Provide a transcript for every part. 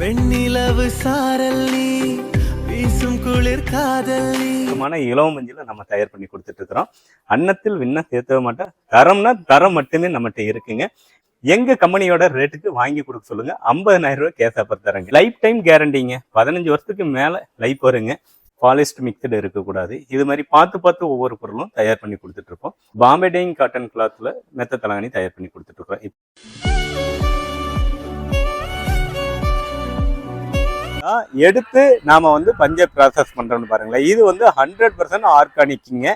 வெண்ணிலவு சாரல் நீ வீசும் குளிர் காதல் நீ சுத்தமான இலவ மஞ்சள் நம்ம தயார் பண்ணி கொடுத்துட்டு இருக்கிறோம் அன்னத்தில் விண்ண சேர்த்தவே மாட்டோம். தரம்னா தரம் மட்டுமே நம்மகிட்ட இருக்குங்க. எங்க கம்பெனியோட ரேட்டுக்கு வாங்கி கொடுக்க சொல்லுங்க. 50000 ரூபாய் கேஸ் ஆஃபர் தரங்க. லைஃப் டைம் கேரண்டிங்க பதினஞ்சு வருஷத்துக்கு மேல லைஃப் வருங்க. பாலிஸ்ட் மிக்சடு இருக்கக்கூடாது. இது மாதிரி பார்த்து பார்த்து ஒவ்வொரு பொருளும் தயார் பண்ணி கொடுத்துட்டு இருப்போம் பாம்பே டைங் காட்டன் கிளாத்ல மெத்த தலகாணி தயார் பண்ணி கொடுத்துட்டு இருக்கோம் பார்த்தீங்கன்னா எடுத்து நாம வந்து பஞ்சை ப்ராசஸ் பண்றோம்னு பாருங்களேன். இது வந்து ஹண்ட்ரட் பர்சன்ட் ஆர்கானிக்குங்க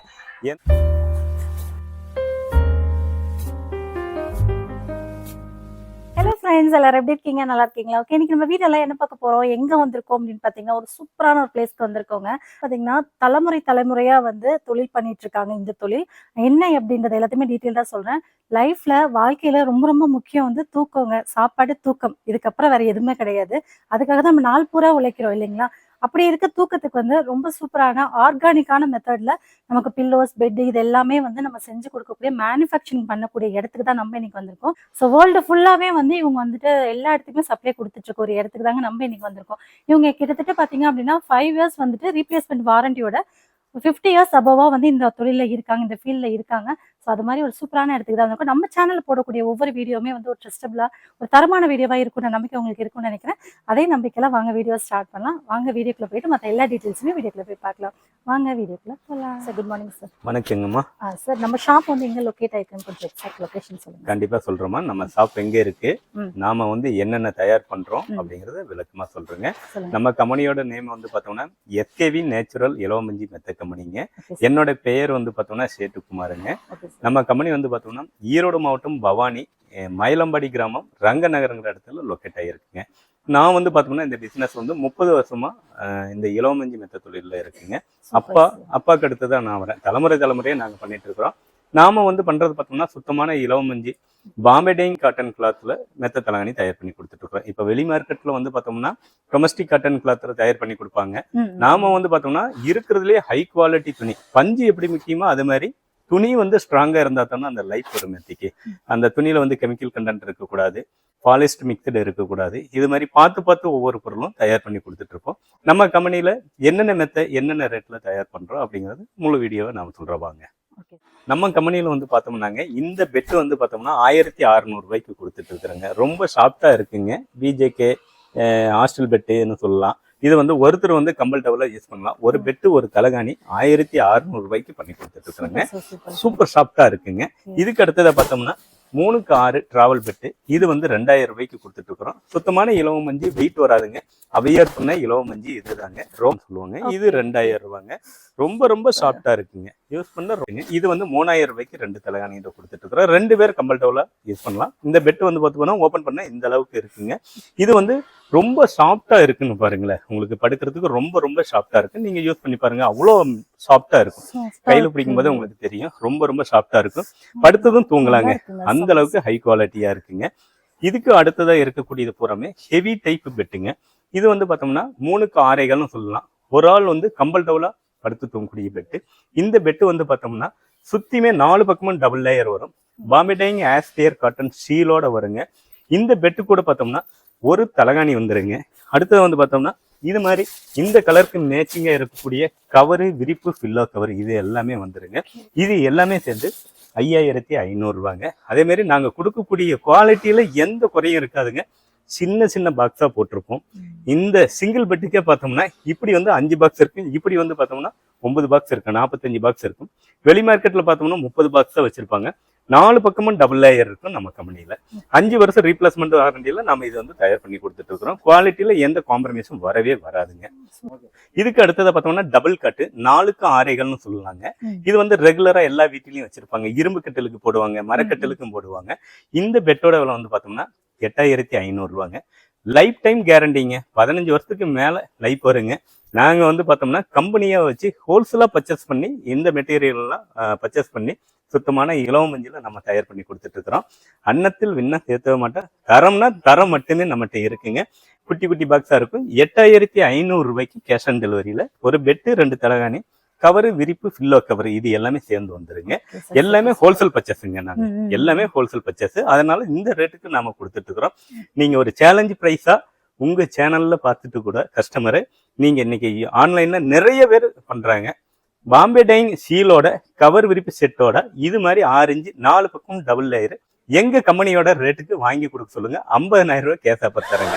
ஹலோ ஃப்ரெண்ட்ஸ் எல்லாரும் எப்படி இருக்கீங்க? நல்லா இருக்கீங்களா? ஓகே இன்னைக்கு நம்ம வீடியோல என்ன பார்க்க போறோம்? எங்க வந்திருக்கோம் அப்படின்னு பாத்தீங்கன்னா ஒரு சூப்பரான ஒரு பிளேஸ்க்கு வந்திருக்கோங்க. பாத்தீங்கன்னா தலைமுறை தலைமுறையா வந்து தொழில் பண்ணிட்டு இருக்காங்க இந்த தொழில். என்ன அப்படின்றது எல்லாத்தையுமே டீட்டெயில்டா சொல்றேன். லைஃப்ல வாழ்க்கையில ரொம்ப ரொம்ப முக்கியம் வந்து தூக்கங்க. சாப்பாடு தூக்கம். இதுக்கப்புறம் வேற எதுவுமே கிடையாது. அதுக்காக தான் நம்ம நாள் பூரா உழைக்கிறோம் இல்லைங்களா? அப்படி இருக்க தூக்கத்துக்கு வந்து ரொம்ப சூப்பரான ஆர்கானிக்கான மெத்தட்ல நமக்கு பில்லோஸ் பெட் இது எல்லாமே வந்து நம்ம செஞ்சு கொடுக்கக்கூடிய மேனுஃபேக்சரிங் பண்ணக்கூடிய இடத்துக்கு தான் நம்ம இன்னைக்கு வந்திருக்கோம். ஸோ வேர்ல்டு ஃபுல்லாவே வந்து இவங்க வந்துட்டு எல்லா இடத்துக்குமே சப்ளை கொடுத்துட்டு இருக்க ஒரு இடத்துக்கு தாங்க நம்ம இன்னைக்கு வந்திருக்கோம். இவங்க கிட்டத்தட்ட பாத்தீங்க அப்படின்னா ஃபைவ் இயர்ஸ் வந்துட்டு ரீப்ளேஸ்மெண்ட் வாரண்டியோட ஃபிஃப்டி இயர்ஸ் அபவாக வந்து இந்த தொழில இருக்காங்க இந்த ஃபீல்டில் இருக்காங்க. ஸோ அது மாதிரி ஒரு சூப்பரான இடத்துக்கு தான் நம்ம சேனல்ல போடக்கூடிய ஒவ்வொரு வீடியோவுமே வந்து ஒரு ட்ரஸ்டபிளா ஒரு தரமான வீடியோவா இருக்கும்னு நம்பிக்கை உங்களுக்கு இருக்கும்னு நினைக்கிறேன். அதே நம்பிக்கையில் வாங்க வீடியோ ஸ்டார்ட் பண்ணலாம். வாங்க வீடியோக்குள்ளே போயிட்டு மற்ற எல்லா டீட்டெயில்ஸுமே வீடியோக்குள்ளே போய் பார்க்கலாம். வாங்க வீடியோக்குள்ள போகலாம் சார் குட் மார்னிங் சார் வணக்கங்கம்மா சார் நம்ம ஷாப் வந்து எங்க லொக்கேட் ஆயிருக்குன்னு கொஞ்சம் எக்ஸாக்ட் லொகேஷன் சொல்லுங்க. கண்டிப்பா சொல்றோமா நம்ம ஷாப் எங்க இருக்கு? ம். நாம வந்து என்னென்ன தயார் பண்றோம் ம். அப்படிங்கறத விளக்கமா சொல்றேங்க. சொல்லுங்க. நம்ம கம்பெனியோட நேம் வந்து பார்த்தோம்னா எஸ்கேவி நேச்சுரல் இலவமஞ்சி மெத்த கம்பெனிங்க என்னோட பெயர் வந்து பார்த்தோம்னா சேட்டுக்குமாருங்க. நம்ம கம்பெனி வந்து பார்த்தோம்னா ஈரோடு மாவட்டம் பவானி மயிலம்பாடி கிராமம் ரங்கநகருங்கிற இடத்துல லொக்கேட் ஆகிருக்குங்க நான் வந்து பார்த்தோம்னா இந்த பிசினஸ் வந்து முப்பது வருஷமா இந்த இலவமஞ்சி மெத்த தொழிலில் இருக்குங்க. அப்பா அப்பாக்கு அடுத்து தான் நான் வரேன். தலைமுறை தலைமுறையாக நாங்கள் பண்ணிட்டு இருக்கிறோம். நாம வந்து பண்றது பார்த்தோம்னா சுத்தமான இலவமஞ்சி பாம்பே டைங் காட்டன் கிளாத்ல மெத்த தலகாணி தயார் பண்ணி கொடுத்துட்டு இருக்கிறோம். இப்போ வெளி மார்க்கெட்ல வந்து பார்த்தோம்னா டொமஸ்டிக் காட்டன் கிளாத்ல தயார் பண்ணி கொடுப்பாங்க. நாம வந்து பார்த்தோம்னா இருக்கிறதுலே ஹை குவாலிட்டி துணி. பஞ்சு எப்படி முக்கியமோ அது மாதிரி துணி வந்து ஸ்ட்ராங்கா இருந்தா தானே அந்த லைஃப் வரும் மெத்திக்கு அந்த துணியில வந்து கெமிக்கல் கண்டென்ட் இருக்கக்கூடாது. பாலிஸ்ட் மிக்சடு இருக்கக்கூடாது. இது மாதிரி பார்த்து பார்த்து ஒவ்வொரு பொருளும் தயார் பண்ணி கொடுத்துட்டு இருப்போம். நம்ம கம்பெனில என்னென்ன மெத்த என்னென்ன ரேட்ல தயார் பண்றோம் அப்படிங்கிறது முழு வீடியோவை நாம வாங்க. ஓகே நம்ம கம்பெனியில் வந்து பார்த்தோம்னாங்க இந்த பெட் வந்து பார்த்தோம்னா ஆயிரத்தி அறநூறு ரூபாய்க்கு கொடுத்துட்டு இருக்கிறாங்க. ரொம்ப சாஃப்டா இருக்குங்க. பிஜேகே ஹாஸ்டல் பெட்டுன்னு சொல்லலாம். இது வந்து ஒருத்தர் வந்து கம்பல் டவல யூஸ் பண்ணலாம். ஒரு பெட்டு ஒரு தலகாணி ஆயிரத்தி அறுநூறு ரூபாய்க்கு பண்ணி கொடுத்துட்டு இருக்கிறாங்க சூப்பர் சாஃப்டா இருக்குங்க. இதுக்கு அடுத்ததை பார்த்தோம்னா மூணுக்கு ஆறு டிராவல் பெட்டு. இது வந்து ரெண்டாயிரம் ரூபாய்க்கு கொடுத்துட்டு இருக்கிறோம். சுத்தமான இலவ மஞ்சி வெயிட் வராதுங்க. அவையார் சொன்ன இலவ மஞ்சி இதுதாங்க. ரோம் சொல்லுவாங்க. இது ரெண்டாயிரம் ரூபாங்க. ரொம்ப ரொம்ப சாஃப்டா இருக்குங்க. யூஸ் பண்ண இது வந்து மூணாயிரம் ரூபாய்க்கு ரெண்டு தலகாணி இதை கொடுத்துட்டு இருக்கிறோம். ரெண்டு பேர் கம்பல் டவுல யூஸ் பண்ணலாம். இந்த பெட் வந்து பார்த்தோம்னா ஓப்பன் பண்ண இந்த அளவுக்கு இருக்குங்க. இது வந்து ரொம்ப சாஃப்டா இருக்குன்னு பாருங்களேன். உங்களுக்கு படுக்கிறதுக்கு ரொம்ப ரொம்ப சாஃப்டா இருக்கு. நீங்க யூஸ் பண்ணி பாருங்க. அவ்வளோ சாஃப்டா இருக்கும். கையில பிடிக்கும் போது உங்களுக்கு தெரியும். ரொம்ப ரொம்ப சாஃப்டா இருக்கும். படுத்ததும் தூங்கலாங்க. அந்த அளவுக்கு ஹை குவாலிட்டியா இருக்குங்க. இதுக்கு அடுத்ததா இருக்கக்கூடியது பூராமே ஹெவி டைப் பெட்டுங்க இது வந்து பார்த்தோம்னா மூணுக்கு ஆரைகள்னு சொல்லலாம். ஒரு ஆள் வந்து கம்பல் டவுலா படுத்து தூங்கக்கூடிய பெட்டு இந்த பெட்டு வந்து பார்த்தோம்னா சுத்தியுமே நாலு பக்கமும் டபுள் லேயர் வரும். பாம்பே டைங் ஆஸ்டியர் காட்டன் ஷீலோட வருங்க. இந்த பெட்டு கூட பார்த்தோம்னா ஒரு தலகாணி வந்துருங்க. அடுத்தது வந்து பார்த்தோம்னா இது மாதிரி இந்த கலருக்கு மேச்சிங்காக இருக்கக்கூடிய கவரு விரிப்பு ஃபில்லோ கவர் இது எல்லாமே வந்துருங்க. இது எல்லாமே சேர்ந்து ஐயாயிரத்தி ஐநூறுரூவாங்க அதேமாரி நாங்கள் கொடுக்கக்கூடிய குவாலிட்டியில் எந்த குறையும் இருக்காதுங்க. சின்ன சின்ன பாக்ஸா போட்டிருப்போம். இந்த சிங்கிள் பெட்டுக்கே பார்த்தோம்னா இப்படி வந்து அஞ்சு பாக்ஸ் இருக்கு இப்படி வந்து பார்த்தோம்னா ஒன்பது பாக்ஸ் இருக்கு நாற்பத்தஞ்சு பாக்ஸ் இருக்கும். வெளி மார்க்கெட்ல பார்த்தோம்னா முப்பது பாக்ஸ் தான் வச்சிருப்பாங்க. நாலு பக்கமும் டபுள் லேயர் இருக்கும் நம்ம கம்பெனில அஞ்சு வருஷம் ரீப்ளேஸ்மெண்ட் வாரண்டியில நம்ம இது வந்து தயார் பண்ணி கொடுத்துட்டு இருக்கிறோம். குவாலிட்டியில எந்த காம்ப்ரமைஸும் வரவே வராதுங்க. இதுக்கு அடுத்ததை பார்த்தோம்னா டபுள் கட்டு நாலுக்கு ஆரைகள்னு சொல்லலாங்க. இது வந்து ரெகுலரா எல்லா வீட்டிலையும் வச்சிருப்பாங்க. இரும்பு கட்டிலுக்கு போடுவாங்க மரக்கட்டிலுக்கும் போடுவாங்க. இந்த பெட்டோட விலை வந்து பார்த்தோம்னா எட்டாயிரத்தி ஐநூறுரூவாங்க லைஃப் டைம் கேரண்டிங்க பதினஞ்சு வருஷத்துக்கு மேலே லைஃப் வருங்க. நாங்கள் வந்து பார்த்தோம்னா கம்பெனியாக வச்சு ஹோல்சேலாக பர்ச்சேஸ் பண்ணி இந்த மெட்டீரியல்லாம் பர்ச்சேஸ் பண்ணி சுத்தமான இலவ மஞ்சள் நம்ம தயார் பண்ணி கொடுத்துட்ருக்குறோம். அன்னத்தில் விண்ண சேர்த்தவே மாட்டோம். தரம்னா தரம் மட்டுமே நம்மகிட்ட இருக்குங்க. குட்டி குட்டி பாக்ஸாக இருக்கும். எட்டாயிரத்தி ஐநூறுரூவாய்க்கு கேஷ் ஆன் டெலிவரியில் ஒரு பெட்டு ரெண்டு தலகாணி கவரு விரிப்பு ஃபில்லோ கவர் இது எல்லாமே சேர்ந்து வந்துருங்க. எல்லாமே ஹோல்சேல் பர்ச்சேஸுங்க நாங்க. எல்லாமே ஹோல்சேல் பர்ச்சேஸ் அதனால இந்த ரேட்டுக்கு நாம கொடுத்துட்டு இருக்கிறோம் நீங்க ஒரு சேலஞ்ச் பிரைஸா உங்க சேனல்ல பார்த்துட்டு கூட கஸ்டமரை நீங்க இன்னைக்கு ஆன்லைன்ல நிறைய பேர் பண்றாங்க. பாம்பே டைங் சீலோட கவர் விரிப்பு செட்டோட இது மாதிரி ஆறு இன்ச்சு நாலு பக்கம் டபுள் லேயர் எங்க கம்பெனியோட ரேட்டுக்கு வாங்கி கொடுக்க சொல்லுங்க. 50000 ரூபாய் கேஸ் ஆஃபர் தரேங்க.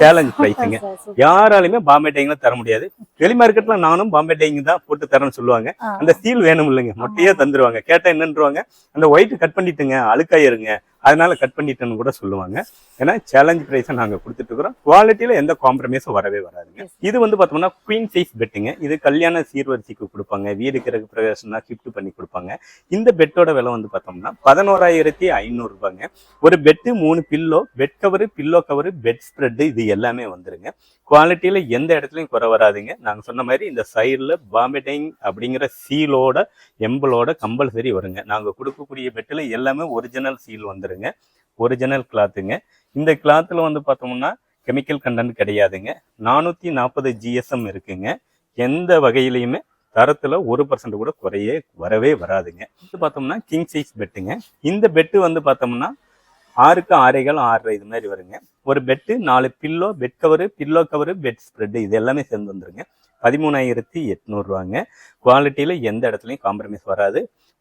சேலஞ்ச் பிரைஸுங்க யாராலுமே பாம்பே டைங்ல தர முடியாது. வெளி மார்க்கெட்ல நானும் பாம்பே டைங் தான் போட்டு தரேன்னு சொல்லுவாங்க. அந்த சீல் வேணும் இல்லைங்க. மொட்டையே தந்துருவாங்க. கேட்டா என்னன்றுவாங்க. அந்த ஒயிட் கட் பண்ணிட்டுங்க அழுக்காயிருங்க. அதனால கட் பண்ணிட்டேன்னு கூட சொல்லுவாங்க. ஏன்னா சேலஞ்ச் பிரைஸை நாங்க கொடுத்துட்டு இருக்கிறோம் குவாலிட்டியில எந்த காம்ப்ரமைஸும் வரவே வராதுங்க. இது வந்து பார்த்தோம்னா குவீன் சைஸ் பெட்டுங்க இது கல்யாண சீர்வரிசைக்கு கொடுப்பாங்க. வீடு கிரக பிரவேசம்னா ஷிஃப்ட் பண்ணி கொடுப்பாங்க. இந்த பெட்டோட விலை வந்து பார்த்தோம்னா பதினோராயிரத்தி ஐநூறு ரூபாங்க. ஒரு பெட்டு மூணு pillow bed cover pillow cover bed spread இது எல்லாமே வந்துருங்க. குவாலிட்டியில எந்த இடத்துலையும் குறை வராதுங்க. நாங்க சொன்ன மாதிரி இந்த சைடில் பாம்பேட்டிங் அப்படிங்கிற சீலோட எம்பலோட கம்பல்சரி வருங்க. நாங்க கொடுக்கக்கூடிய பெட்டில் எல்லாமே ஒரிஜினல் சீல் வந்துருங்க. ஒரிஜினல் கிளாத்துங்க இந்த கிளாத்தில் வந்து பார்த்தோம்னா கெமிக்கல் கண்டென்ட் கிடையாதுங்க. நானூற்றி நாற்பது ஜிஎஸ்எம் இருக்குங்க. எந்த வகையிலையுமே தரத்தில் ஒரு பர்சன்ட் கூட குறையே வரவே வராதுங்க. இது பார்த்தோம்னா கிங் சைஸ் பெட்டுங்க இந்த பெட்டு வந்து பார்த்தோம்னா ஆறுக்கு ஆறைகள் ஆறரை இது மாதிரி வருங்க. ஒரு பெட்டு நாலு pillow bed cover pillow cover bed spread இது எல்லாமே சேர்ந்து வந்துருங்க. பதிமூணாயிரத்தி எட்நூறுவாங்க. குவாலிட்டியில் எந்த இடத்துலையும் காம்ப்ரமைஸ் வராது.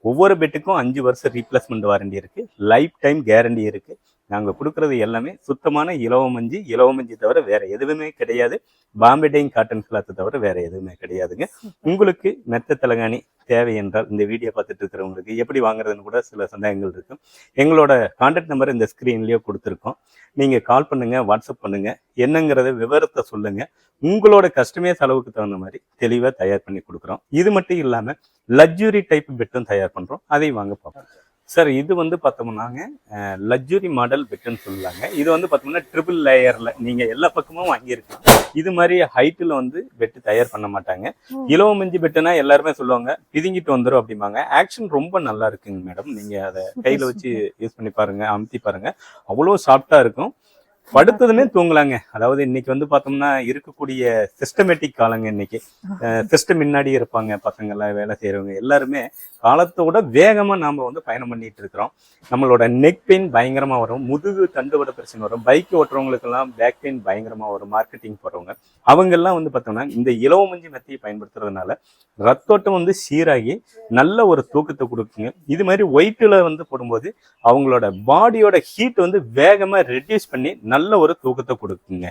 ஒவ்வொரு பெட்டுக்கும் அஞ்சு வருஷம் ரீப்ளேஸ்மெண்ட் வாரண்டி இருக்குது லைஃப் டைம் கேரண்டி இருக்குது நாங்கள் கொடுக்கறது எல்லாமே சுத்தமான இலவ மஞ்சி இலவ மஞ்சி தவிர வேற எதுவுமே கிடையாது. பாம்பே டைங் காட்டன் கிளாத் தவிர வேற எதுவுமே கிடையாதுங்க. உங்களுக்கு மெத்த தலகாணி தேவை என்றால் இந்த வீடியோ பார்த்துட்டு இருக்கிறவங்களுக்கு எப்படி வாங்குறதுன்னு கூட சில சந்தேகங்கள் இருக்கும். எங்களோட கான்டாக்ட் நம்பர் இந்த ஸ்க்ரீன்லயே கொடுத்துருக்கோம். நீங்க கால் பண்ணுங்க வாட்ஸ்அப் பண்ணுங்க. என்னங்கிறத விவரத்தை சொல்லுங்க. உங்களோட கஸ்டமைஸ் அளவுக்கு தகுந்த மாதிரி தெளிவா தயார் பண்ணி கொடுக்குறோம். இது மட்டும் இல்லாம லக்ஸுரி டைப் பெட்டும் தயார் பண்றோம். அதை வாங்க பார்ப்போம். சார் இது வந்து பார்த்தோம்னாங்க லக்ஸுரி மாடல் பெட்டுன்னு சொல்லலாங்க இது வந்து பார்த்தோம்னா ட்ரிபிள் லேயர்ல நீங்க எல்லா பக்கமும் வாங்கியிருக்கீங்க இது மாதிரி ஹைட்டில் வந்து பெட்டு தயார் பண்ண மாட்டாங்க. இலவ மஞ்சி பெட்டுனா எல்லாருமே சொல்லுவாங்க பிதுங்கிட்டு வந்துரும் அப்படிம்பாங்க. ஆக்ஷன் ரொம்ப நல்லா இருக்குங்க மேடம் நீங்க அதை கையில வச்சு யூஸ் பண்ணி பாருங்க அமுத்தி பாருங்க. அவ்வளோ சாஃப்டா இருக்கும். படுத்ததுமே தூங்கலாங்க. அதாவது இன்னைக்கு வந்து பார்த்தோம்னா இருக்கக்கூடிய சிஸ்டமேட்டிக் காலங்க இன்னைக்கு. சிஸ்டம் முன்னாடி இருப்பாங்க பசங்க எல்லாம் வேலை செய்யறவங்க எல்லாருமே காலத்தோட வேகமா நாம வந்து பயணம் பண்ணிட்டு இருக்கிறோம். நம்மளோட நெக் பெயின் பயங்கரமா வரும் முதுகு தண்டுவட பிரச்சனை வரும் பைக் ஓட்டுறவங்களுக்கெல்லாம் பேக் பெயின் பயங்கரமா வரும் மார்க்கெட்டிங் போறவங்க. அவங்க எல்லாம் வந்து பார்த்தோம்னா இந்த இலவ மஞ்சி மெத்தையை பயன்படுத்துறதுனால ரத்தோட்டம் வந்து சீராகி நல்ல ஒரு தூக்கத்தை கொடுக்குங்க. இது மாதிரி ஒயிட்டில் வந்து போடும்போது அவங்களோட பாடியோட ஹீட் வந்து வேகமா ரெடியூஸ் பண்ணி நல்ல ஒரு தூக்கத்தை கொடுக்குங்க.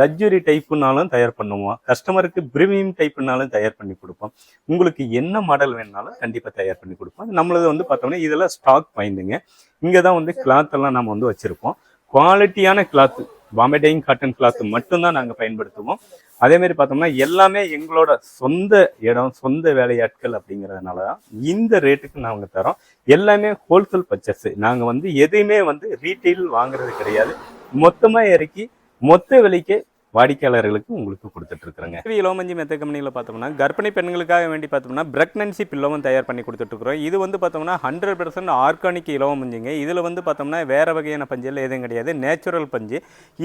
லக்ஸுரி டைப்புனாலும் தயார் பண்ணுவோம். கஸ்டமருக்கு பிரீமியம் டைப்புனாலும் தயார் பண்ணி கொடுப்போம். உங்களுக்கு என்ன மாடல் வேணாலும் கண்டிப்பாக தயார் பண்ணி கொடுப்போம். நம்மளது வந்து பார்த்தோம்னா இதெல்லாம் ஸ்டாக் பாயிண்டுங்க இங்கே தான் வந்து கிளாத் எல்லாம் நம்ம வந்து வச்சுருப்போம். குவாலிட்டியான cloth Bombay dyeing cotton cloth மட்டும்தான் நாங்கள் பயன்படுத்துவோம். அதேமாரி பார்த்தோம்னா எல்லாமே எங்களோட சொந்த இடம் சொந்த வேலையாட்கள் அப்படிங்கிறதுனால தான் இந்த ரேட்டுக்கு நாங்கள் தரோம் எல்லாமே ஹோல்சேல் பர்ச்சஸ் நாங்கள் வந்து எதையுமே வந்து ரீட்டெயில் வாங்குறது கிடையாது. மொத்தமாக இறக்கி மொத்த விலைக்கு வாடிக்கையாளர்களுக்கு உங்களுக்கு கொடுத்துட்டு இது இளவமஞ்சி மெத்த கம்பெனியில் பார்த்தோம்னா கர்ப்பிணி பெண்களுக்காக வேண்டி பார்த்தோம்னா ப்ரெக்னன்சி பில்லோவும் தயார் பண்ணி கொடுத்துட்ருக்குறோம். இது வந்து பார்த்தோம்னா ஹண்ட்ரட் பர்சன்ட் ஆர்கானிக் இளவமஞ்சிங்க இதில் வந்து பார்த்தோம்னா வேறு வகையான பஞ்சில் எதுவும் கிடையாது. நேச்சுரல் பஞ்சு.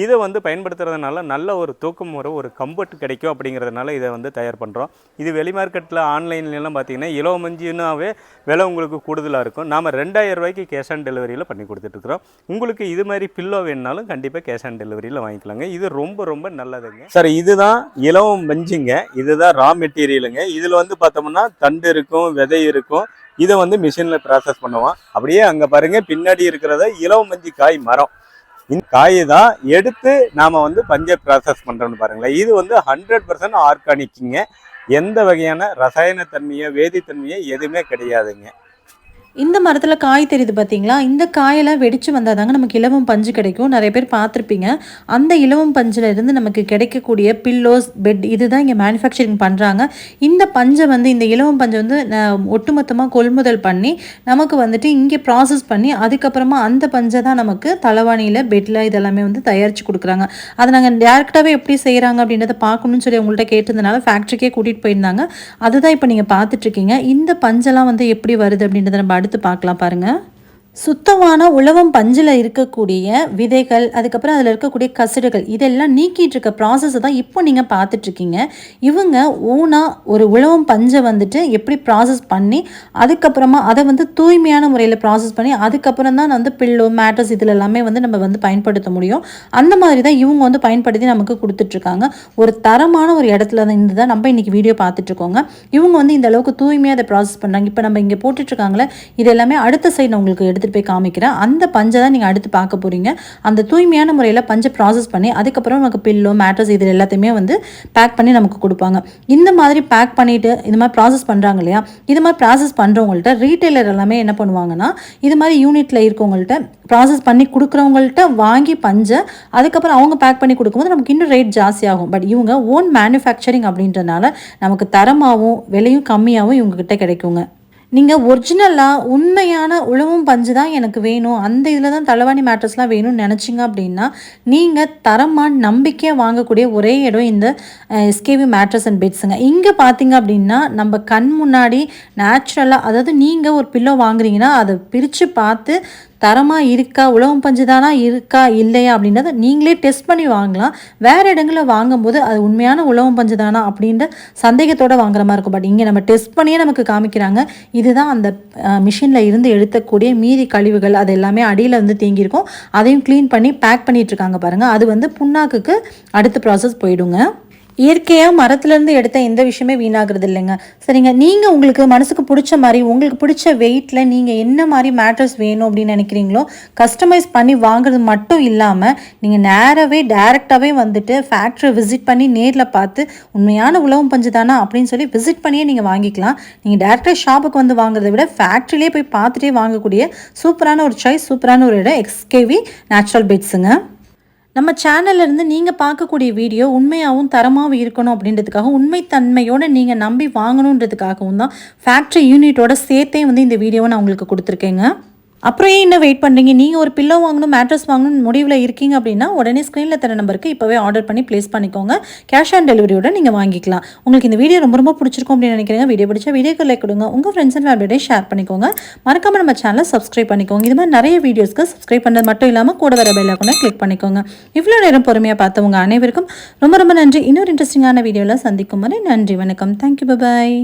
இதை வந்து பயன்படுத்துறதுனால நல்ல ஒரு தூக்கம் வரும் ஒரு கம்ஃபர்ட் கிடைக்கும் அப்படிங்கிறதுனால இதை வந்து தயார் பண்ணுறோம் இது வெளி மார்க்கெட்டில் ஆன்லைன்லாம் பார்த்தீங்கன்னா இளவமஞ்சினாவே விலை உங்களுக்கு கூடுதலாக இருக்கும். நாம் ரெண்டாயிரம் ரூபாய்க்கு கேஷ் ஆன் டெலிவரியில் பண்ணி கொடுத்துட்ருக்குறோம். உங்களுக்கு இது மாதிரி பில்லோ வேணுனாலும் கண்டிப்பாக கேஷ் ஆன் டெலிவரியில் வாங்கிக்கலாங்க. இது ரொம்ப ரொம்ப நல்லதுங்க. சார் இதுதான் இலவம் மஞ்சுங்க. இதுதான் ரா மெட்டீரியலுங்க இதில் வந்து பார்த்தோம்னா தண்டு இருக்கும் விதை இருக்கும். இதை வந்து மிஷினில் ப்ராசஸ் பண்ணுவோம். அப்படியே அங்கே பாருங்கள் பின்னாடி இருக்கிறத இலவம் மஞ்சு காய் மரம். இந்த காயை தான் எடுத்து நாம் வந்து பஞ்சை ப்ராசஸ் பண்ணுறோன்னு பாருங்களேன். இது வந்து ஹண்ட்ரட் பர்சன்ட் ஆர்கானிக்குங்க எந்த வகையான ரசாயன தன்மையோ வேதித்தன்மையோ எதுவுமே கிடையாதுங்க. இந்த மரத்தில் காய் தெரியுது பார்த்தீங்களா இந்த காயெல்லாம் வெடித்து வந்தால் தாங்க நமக்கு இலவம் பஞ்சு கிடைக்கும். நிறைய பேர் பார்த்துருப்பீங்க. அந்த இலவம் பஞ்சில் இருந்து நமக்கு கிடைக்கக்கூடிய பில்லோஸ் பெட் இதுதான் இங்கே மேனுஃபேக்சரிங் பண்ணுறாங்க இந்த பஞ்சை வந்து இந்த இலவம் பஞ்சை வந்து ஒட்டுமொத்தமாக கொள்முதல் பண்ணி நமக்கு வந்துட்டு இங்கே ப்ராசஸ் பண்ணி அதுக்கப்புறமா அந்த பஞ்சை தான் நமக்கு தலைவாணியில் பெட்டில் இதெல்லாமே வந்து தயாரித்து கொடுக்குறாங்க. அதை நாங்கள் டேரெக்டாகவே எப்படி செய்கிறாங்க அப்படின்றத பார்க்கணும்னு சொல்லி உங்கள்கிட்ட கேட்டிருந்தனால ஃபேக்ட்ரிக்கே கூட்டிகிட்டு போயிருந்தாங்க. அதுதான் இப்போ நீங்கள் பார்த்துட்ருக்கீங்க இந்த பஞ்செல்லாம் வந்து எப்படி வருது அப்படின்றத நம்ம அடுத்து பார்க்கலாம் பாருங்கள் சுத்தமான உழவம் பஞ்சில் இருக்கக்கூடிய விதைகள் அதுக்கப்புறம் அதில் இருக்கக்கூடிய கசடுகள் இதெல்லாம் நீக்கிட்டு இருக்க ப்ராசஸை தான் இப்போ நீங்கள் பார்த்துட்ருக்கீங்க இவங்க ஓனாக ஒரு உழவம் பஞ்சை வந்துட்டு எப்படி ப்ராசஸ் பண்ணி அதுக்கப்புறமா அதை வந்து தூய்மையான முறையில் ப்ராசஸ் பண்ணி அதுக்கப்புறம் தான் வந்து பில்லோ மேட்டர்ஸ் இதில் எல்லாமே வந்து நம்ம வந்து பயன்படுத்த முடியும். அந்த மாதிரி தான் இவங்க வந்து பயன்படுத்தி நமக்கு கொடுத்துட்ருக்காங்க ஒரு தரமான ஒரு இடத்துல தான் இருந்து தான் நம்ம இன்றைக்கி வீடியோ பார்த்துட்ருக்கோங்க இவங்க வந்து இந்த அளவுக்கு தூய்மையாக அதை ப்ராசஸ் பண்ணுறாங்க இப்போ நம்ம இங்கே போட்டுட்ருக்காங்களே இது எல்லாமே அடுத்த சைடு உங்களுக்கு எடுத்து எடுத்துகிட்டு போய் காமிக்கிறேன். அந்த பஞ்சை தான் நீங்கள் அடுத்து பார்க்க போகிறீங்க அந்த தூய்மையான முறையில் பஞ்சை ப்ராசஸ் பண்ணி அதுக்கப்புறம் நமக்கு பில்லோ மேட்ரஸ் இது எல்லாத்தையுமே வந்து பேக் பண்ணி நமக்கு கொடுப்பாங்க. இந்த மாதிரி பேக் பண்ணிவிட்டு இது மாதிரி ப்ராசஸ் பண்ணுறாங்க இல்லையா? இது மாதிரி ப்ராசஸ் பண்ணுறவங்கள்ட்ட ரீட்டைலர் எல்லாமே என்ன பண்ணுவாங்கன்னா இது மாதிரி யூனிட்டில் இருக்கவங்கள்ட்ட ப்ராசஸ் பண்ணி கொடுக்குறவங்கள்ட்ட வாங்கி பஞ்சை அதுக்கப்புறம் அவங்க பேக் பண்ணி கொடுக்கும்போது நமக்கு இன்னும் ரேட் ஜாஸ்தியாகும். பட் இவங்க ஓன் மேனுஃபேக்சரிங் அப்படின்றனால நமக்கு தரமாகவும் விலையும் கம்மியாகவும் இவங்ககிட்ட கிடைக்குங்க. நீங்கள் ஒரிஜினலாக உண்மையான உழவும் பஞ்சு தான் எனக்கு வேணும். அந்த இதில் தான் தலைவாணி மேட்ரஸ்லாம் வேணும்னு நினச்சிங்க அப்படின்னா நீங்கள் தரமாக நம்பிக்கையாக வாங்கக்கூடிய ஒரே இடம் இந்த எஸ்கேவி மேட்ரஸ் அண்ட் பெட்ஸுங்க இங்கே பார்த்தீங்க அப்படின்னா நம்ம கண் முன்னாடி நேச்சுரலாக அதாவது நீங்கள் ஒரு பில்லோ வாங்குறீங்கன்னா அதை பிரித்து பார்த்து தரமாக இருக்கா? உலகம் பஞ்சு தானா இருக்கா? இல்லையா? அப்படின்றத நீங்களே டெஸ்ட் பண்ணி வாங்கலாம். வேறு இடங்களில் வாங்கும்போது அது உண்மையான உலகம் பஞ்சு தானா அப்படின்ற சந்தேகத்தோடு வாங்குற மாதிரி இருக்கும். பட் இங்கே நம்ம டெஸ்ட் பண்ணியே நமக்கு காமிக்கிறாங்க. இதுதான் அந்த மிஷினில் இருந்து எடுத்தக்கூடிய மீதி கழிவுகள். அது எல்லாமே அடியில் வந்து தேங்கியிருக்கும். அதையும் க்ளீன் பண்ணி பேக் பண்ணிட்டு இருக்காங்க பாருங்கள் அது வந்து புண்ணாக்குக்கு அடுத்த ப்ராசஸ் போயிடுங்க. இயற்கையாக மரத்துலேருந்து எடுத்த எந்த விஷயமே வீணாகிறது இல்லைங்க. சரிங்க. நீங்கள் உங்களுக்கு மனசுக்கு பிடிச்ச மாதிரி உங்களுக்கு பிடிச்ச வெயிட்டில் நீங்கள் என்ன மாதிரி மேட்ரஸ் வேணும் அப்படின்னு நினைக்கிறீங்களோ கஸ்டமைஸ் பண்ணி வாங்குறது மட்டும் இல்லாமல் நீங்கள் நேராகவே டேரெக்டாகவே வந்துட்டு ஃபேக்ட்ரி விசிட் பண்ணி நேரில் பார்த்து உண்மையான உழவும் பஞ்சு தானா அப்படின்னு சொல்லி விசிட் பண்ணியே நீங்கள் வாங்கிக்கலாம். நீங்கள் டேரெக்டாக ஷாப்புக்கு வந்து வாங்குறதை விட ஃபேக்ட்ரிலேயே போய் பார்த்துட்டே வாங்கக்கூடிய சூப்பரான ஒரு சாய்ஸ் சூப்பரான ஒரு இடம் எக்ஸ்கேவி நேச்சுரல் பெட்ஸுங்க நம்ம சேனல்லேருந்து நீங்கள் பார்க்கக்கூடிய வீடியோ உண்மையாகவும் தரமாகவும் இருக்கணும் அப்படின்றதுக்காக உண்மைத்தன்மையோடு நீங்கள் நம்பி வாங்கணுன்றதுக்காகவும் தான் ஃபேக்ட்ரி யூனிட்டோட சேர்த்தே வந்து இந்த வீடியோவை நான் உங்களுக்கு கொடுத்துருக்கேங்க. அப்புறம் ஏன் இன்னும் வெயிட் பண்ணுறீங்க நீங்கள் ஒரு பில்லோ வாங்கணும் மேட்ரஸ் வாங்கணும் முடிவில் இருக்கீங்க அப்படின்னா உடனே ஸ்க்ரீனில் தர நம்பருக்கு இப்போவே ஆர்டர் பண்ணி ப்ளேஸ் பண்ணிக்கோங்க. கேஷ் ஆன் டெலிவரியோட நீங்கள் வாங்கிக்கலாம். உங்களுக்கு இந்த வீடியோ ரொம்ப ரொம்ப பிடிச்சிருக்கும் அப்படின்னு நினைக்கிறீங்க. வீடியோ பிடிச்சா வீடியோக்கு லைக் கொடுங்க. உங்கள் ஃப்ரெண்ட்ஸ் அண்ட் ஃபேமிலியோட ஷேர் பண்ணிக்கோங்க. மறக்காம நம்ம சேனலை சப்ஸ்கிரைப் பண்ணிக்கோங்க. இது மாதிரி நிறைய வீடியோஸ்க்கு சப்ஸ்கிரைப் பண்ணுறது மட்டும் இல்லாமல் கூட வர பெல் ஐக்கானை கிளிக் பண்ணிக்கோங்க. இவ்வளோ நேரம் பொறுமையாக பார்த்தவங்க அனைவருக்கும் ரொம்ப ரொம்ப நன்றி. இன்னொரு இன்ட்ரெஸ்டிங்கான வீடியோவில் சந்திக்கும் வரை நன்றி வணக்கம். Thank you bye